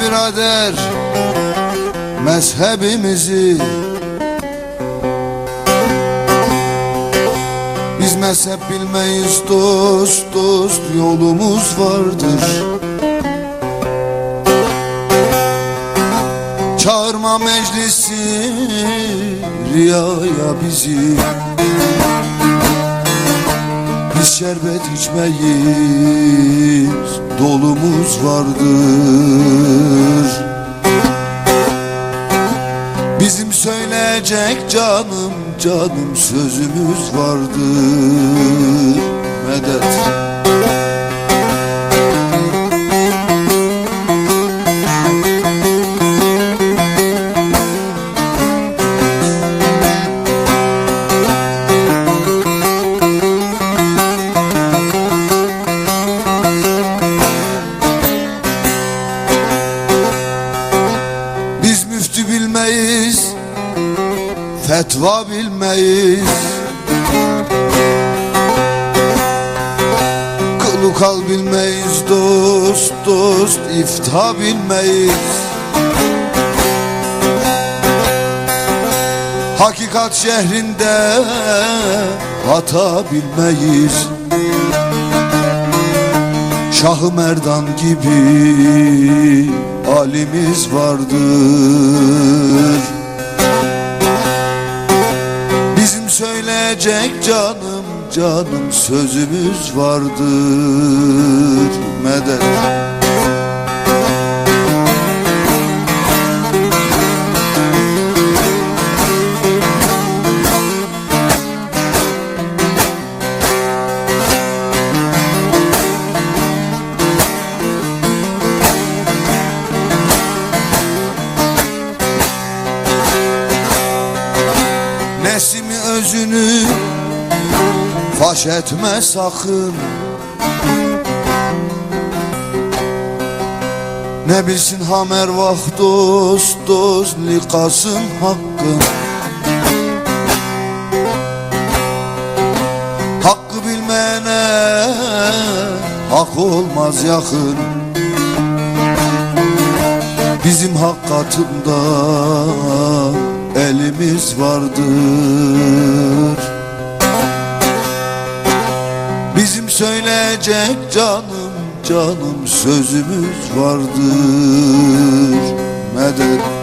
birader mezhebimizi. Biz mezhep bilmeyiz dost dost yolumuz vardır. Çağırma meclisi riyaya bizi. Biz şerbet içmeyiz dolumuz vardır. Bizim söyleyecek canım canım sözümüz vardır. Medet Fetva bilmeyiz. Kılı kal bilmeyiz dost dost ifta bilmeyiz. Hakikat şehrinde hata bilmeyiz. Şahı Merdan gibi alimiz vardır söyleyecek canım canım sözümüz vardır Medet. Nesimi özünü faş etme sakın. Ne bilsin hamer vah dost dost likasın hakkın Hakkı bilmeyene hak olmaz yakın. Bizim hak katında elimiz vardır Bizim söyleyecek canım canım sözümüz vardır. Medet